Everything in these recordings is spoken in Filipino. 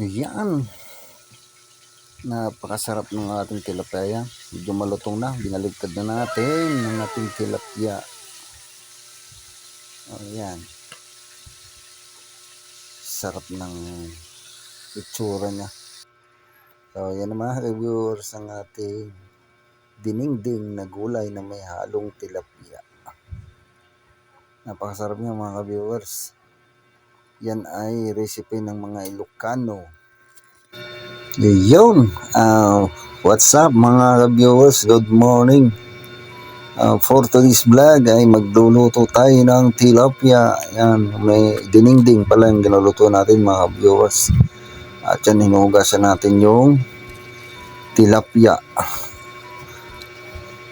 Yan. Napakasarap ng ating tilapia. Medyo malutong na. Binaligtad na natin ng ating tilapia. O yan. Sarap ng itsura niya. So yan mga reviewers ang ating diningding na gulay na may halong tilapia. Napakasarap niya mga viewers. Yan ay recipe ng mga Ilocano. Yun. Uh, what's up mga viewers? Good morning. Uh, for today's vlog ay magluluto tayo ng tilapia. Yan, may diningding pala yung ginuluto natin mga viewers. At yan, hinugasan natin yung tilapia.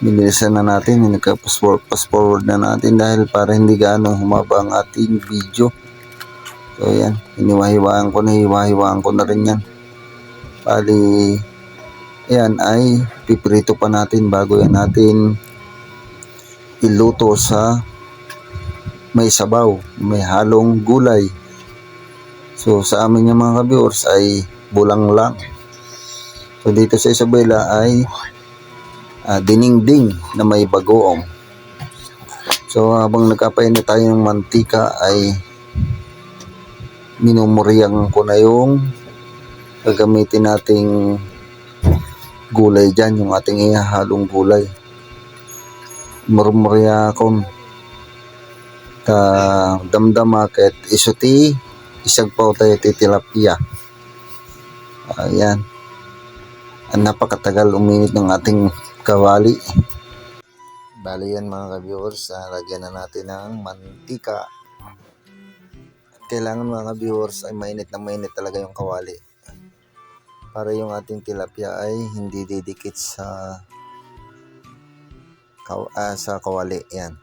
Binilisan na natin, nagka-fast forward na natin dahil para hindi gaano humaba ang ating video. So yan, hiniwa-hiwaan ko na, hiwa-hiwaan ko na rin yan. Bali, yan ay piprito pa natin bago yan natin iluto sa may sabaw, may halong gulay. So sa amin yung mga viewers ay bulang lang. So dito sa Isabela ay ah, diningding na may bagoong. So habang nagkapainit tayo ng mantika ay minumuriang ko na yung gagamitin nating gulay dyan, yung ating ihahalong gulay. Murmurya ko ta damdama ket isuti isag pa tayo titilapia. Ayan. Ang napakatagal uminit ng ating kawali. Bali yan mga ka-viewers, ah, lagyan na natin ng mantika kailangan mga viewers ay mainit na mainit talaga yung kawali para yung ating tilapia ay hindi didikit sa kaw ah, sa kawali yan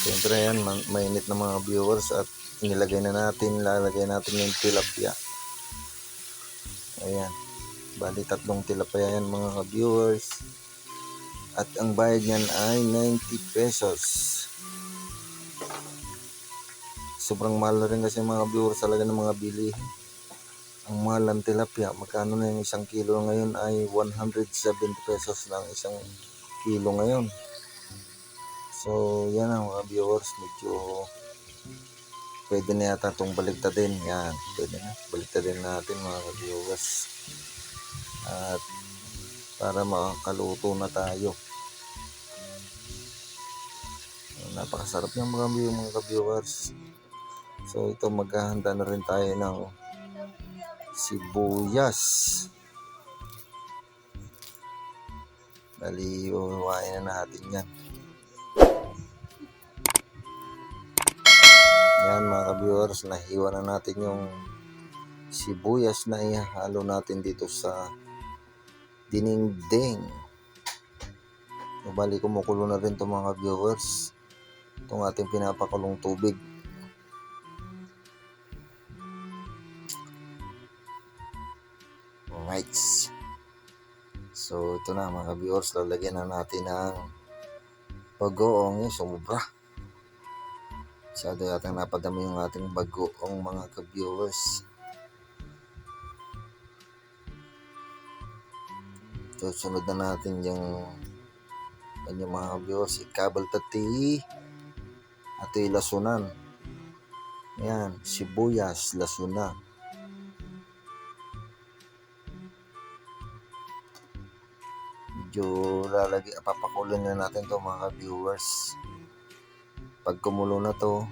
Siyempre yan, ma- mainit na mga viewers at nilagay na natin, lalagay natin yung tilapia. Ayan. Bali tatlong tilapia yan mga viewers. At ang bayad niyan ay 90 pesos. Sobrang mahal na rin kasi mga viewers talaga ng mga bilihin. Ang mahal ng tilapia, magkano na yung isang kilo ngayon ay 170 pesos lang isang kilo ngayon. So, yan ang mga viewers, medyo pwede na yata itong baligtadin. Yan, pwede na. Baligtadin natin mga viewers. At para makaluto na tayo. Napakasarap ng mga view mga viewers. So ito maghahanda na rin tayo ng sibuyas. Bali, uwain na natin yan. Yan mga viewers, nahiwa na natin yung sibuyas na ihalo natin dito sa diningding. So, bali, kumukulo na rin to mga viewers. Itong ating pinapakulong tubig. Alright. So, ito na mga viewers. Lalagyan na natin ng bagoong yung sumubra. Masyado yata napadami yung ating bagoong mga ka-viewers. So, sunod na natin yung kanyang mga viewers. Ikabal tati. Yung lasunan. Yan. Sibuyas, lasunan. medyo lalagay, papakulin na natin to mga viewers. Pag kumulo na to,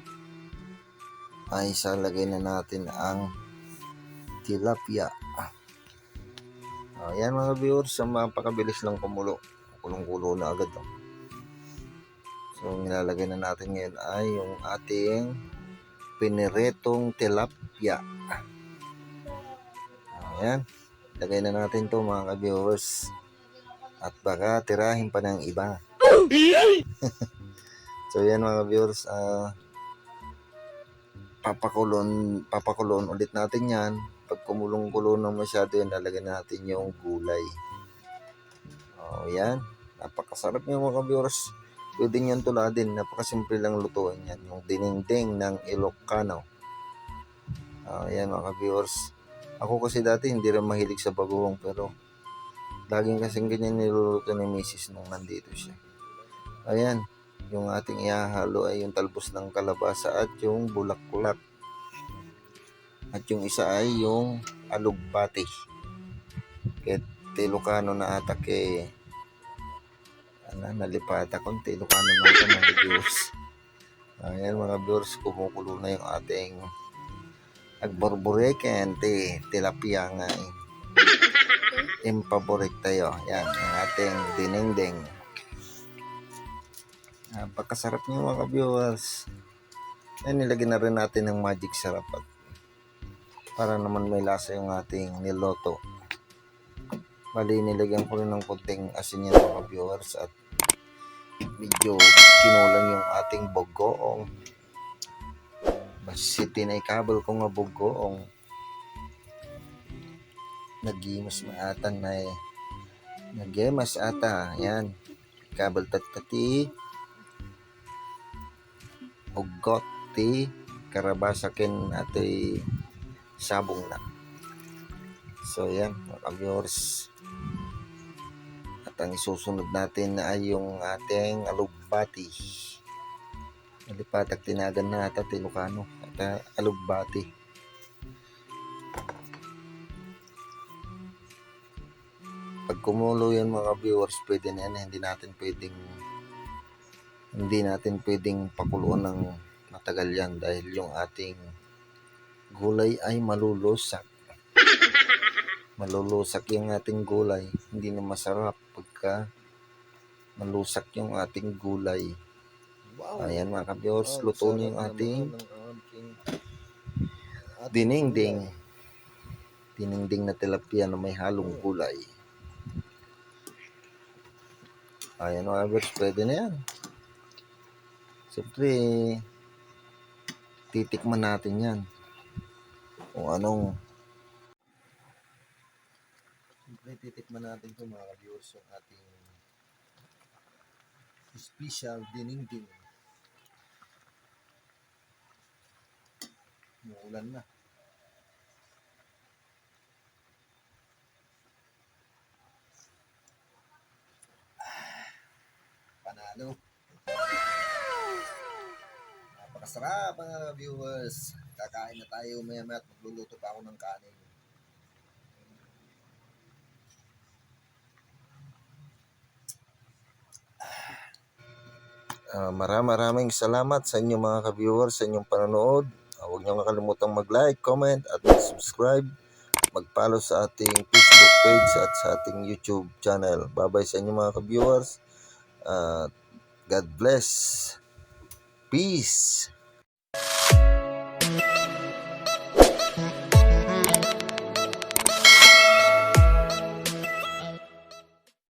ay isalagay na natin ang tilapia. Oh, yan mga viewers, ang mapakabilis lang kumulo. Kulong-kulo na agad to. So, nilalagay na natin ngayon ay yung ating piniretong tilapia. Ayan. Lagay na natin to mga viewers at baka tirahin pa ng iba. so yan mga viewers, uh, papakulon, papakulon ulit natin yan. Pag kumulong-kulong na masyado yan, lalagyan natin yung gulay. Oh, yan. Napakasarap yung mga viewers. Pwede nyo tuladin. Napakasimple lang lutuin yan. Yung dininding ng Ilocano. Ah, yan mga viewers. Ako kasi dati hindi rin mahilig sa bagoong pero laging kasing ganyan niluluto ni Mrs. nung nandito siya. Ayan, yung ating ihahalo ay yung talbos ng kalabasa at yung bulak-bulak. At yung isa ay yung alugbati. Kaya Ilocano na ata ano, nalipata kung Ilocano na ata mga viewers. Ayan mga viewers, kumukulo na yung ating agborboreken ti tilapia nga eh. Impaborik tayo. Yan, ang ating dinengdeng. Napakasarap niyo mga viewers. Yan, nilagyan na rin natin ng magic sarap at para naman may lasa yung ating niloto. Bali, nilagyan ko rin ng kunting asin yan mga viewers at medyo kinulang yung ating bogoong. Basi tinaykabal ko nga bogoong. Nagimas maatan na eh. Nagemas ata. Yan. Kabal tatati. Ugot ti. Karabasakin ato'y sabong na. So yan, mga viewers. At ang isusunod natin ay yung ating alugbati. Nalipatag tinagan na ata Tilocano. At alugbati. Pag kumulo yan mga viewers, pwede na yan. Hindi natin pwedeng hindi natin pwedeng pakuluan ng matagal yan dahil yung ating gulay ay malulusak. Malulusak yung ating gulay. Hindi na masarap pagka malusak yung ating gulay. Ayan mga ka-viewers, luto na yung ating dinengding. Dinengding na tilapia na may halong gulay. Ayan mga ka-viewers, pwede na yan. Siyempre, titikman natin yan. Kung anong Siyempre, titikman natin ito mga ka-viewers yung ating special dinengding. Umuulan na. Panalo. Napakasarap mga viewers. Kakain na tayo maya maya at magluluto pa ako ng kanin. Ah, maraming maraming salamat sa inyong mga ka-viewers, sa inyong panonood. Ah, huwag niyo kakalimutang mag-like, comment, at mag-subscribe. Mag-follow sa ating Facebook page at sa ating YouTube channel. Bye-bye sa inyong mga ka-viewers. Ah, God bless. Peace.